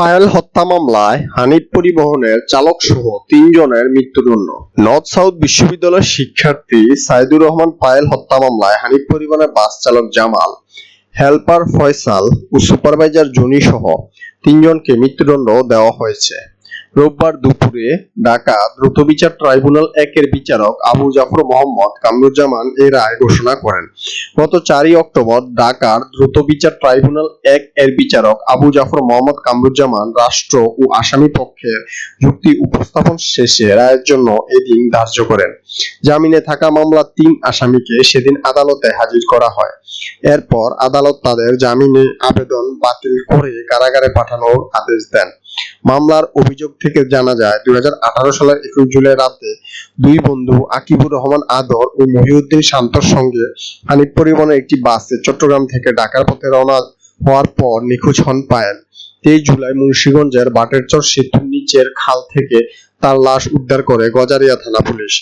পায়েল হত্যা মামলায় হানিফ পরিবহনের চালক সহ তিনজনের মৃত্যুদণ্ড। নর্থ সাউথ বিশ্ববিদ্যালয়ের শিক্ষার্থী সাইদুর রহমান পায়েল হত্যা মামলায় হানিফ পরিবহনের বাস চালক জামাল, হেলপার ফয়সাল ও সুপারভাইজার জনি সহ তিনজনকে মৃত্যুদণ্ড দেওয়া হয়েছে। রোববার দুপুরে ঢাকা দ্রুত বিচার ট্রাইব্যুনাল একের বিচারক আবু জাফর মোহাম্মদ কামরুজ্জামান এই রায় ঘোষণা করেন। গত চারই অক্টোবর ঢাকার দ্রুত বিচার ট্রাইব্যুনাল এক এর বিচারক আবু জাফর মোহাম্মদ কামরুজ্জামান রাষ্ট্র ও আসামি পক্ষের যুক্তি উপস্থাপন শেষে রায়ের জন্য এদিন ধার্য করেন। জামিনে থাকা মামলার তিন আসামিকে সেদিন আদালতে হাজির করা হয়। এরপর আদালত তাদের জামিনে আবেদন বাতিল করে কারাগারে পাঠানোর আদেশ দেন। মামলার অভিযোগ থেকে জানা যায়, দুই সালের একুশ জুলাই রাতে দুই বন্ধু আকিবুর রহমান আদর ও মহিউদ্দিন শান্তর সঙ্গে হানিফ পরিবহনের একটি বাসে চট্টগ্রাম থেকে ঢাকার পথে রওনা হওয়ার পর নিখোঁজ হন পায়েল। তেইশ জুলাই মুন্সিগঞ্জের বাটেরচর সেতুর নিচের খাল থেকে তার লাশ উদ্ধার করে গজারিয়া থানা পুলিশ।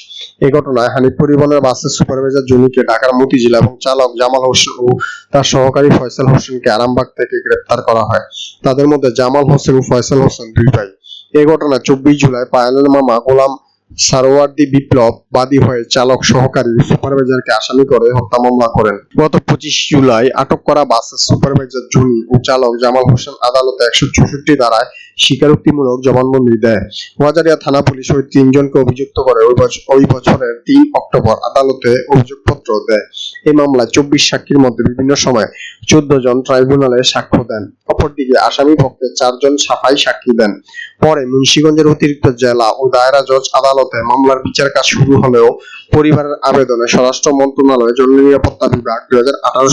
এ ঘটনায় হানিফ পরিবহনের বাসের সুপারভাইজার জমিকে ঢাকার মতিঝিল এবং চালক জামাল হোসেন ও তার সহকারী ফয়সাল হোসেনকে আরামবাগ থেকে গ্রেপ্তার করা হয়। তাদের মধ্যে জামাল হোসেন ও ফয়সাল হোসেন দুই ভাই। এ ঘটনায় চব্বিশ জুলাই পায়েলের মামা গোলাম সারোয়ার্দি বিপ্লব বাদী হয়ে চালক সহকারী সুপারভাইজারকে আসামি করে হত্যা মামলা করেন। গত পঁচিশ জুলাই আটক করা বাসের সুপারভাইজার জুনি ও চালক জামাল হোসেন আদালতে একশো চৌষট্টি ধারায় স্বীকারোক্তিমূলক জবানবন্দি দেয়। ওয়াজারিয়া থানা পুলিশ ওই তিনজনকে অভিযুক্ত করে ওই বছ- ওই বছরের তিন অক্টোবর আদালতে অভিযোগপত্র দেয়। এই মামলায় চব্বিশ সাক্ষীর মধ্যে বিভিন্ন সময় চোদ্দ জন ট্রাইব্যুনালে সাক্ষ্য দেন। অপরদিকে আসামি পক্ষে চারজন সাফাই সাক্ষী দেন। পরে মুন্সিগঞ্জের অতিরিক্ত জেলা ও দায়রা জজ আদালতে মামলার বিচার কাজ শুরু হলেও পরিবারের আবেদনে স্বরাষ্ট্র মন্ত্রণালয় জননিরাপত্তা বিভাগ দুই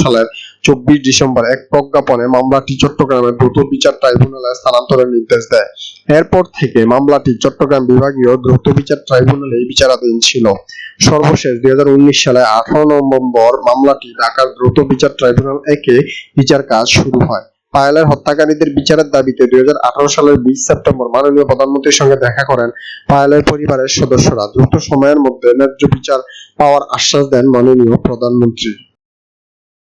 সালের চব্বিশ ডিসেম্বর এক প্রজ্ঞাপনে মামলাটি চট্টগ্রামের দ্রুত বিচার ট্রাইব্যুনালে স্থানান্তরের নির্দেশ দেয়। এরপর থেকে মামলাটি চট্টগ্রাম বিভাগীয় দ্রুত বিচার ট্রাইব্যুনালে বিচারাধীন ছিল। সর্বশেষ দুই হাজার উনিশ সালে আঠারো নভেম্বর মামলাটি ঢাকার দ্রুত বিচার ট্রাইব্যুনাল একে বিচার কাজ শুরু হয়। পায়েলের হত্যাকারীদের বিচারের দাবিতে দুই হাজার আঠারো সালের বিশ সেপ্টেম্বর মাননীয় প্রধানমন্ত্রীর সঙ্গে দেখা করেন পায়েলের পরিবারের সদস্যরা। দ্রুত সময়ের মধ্যে ন্যায্য বিচার পাওয়ার আশ্বাস দেন মাননীয় প্রধানমন্ত্রী।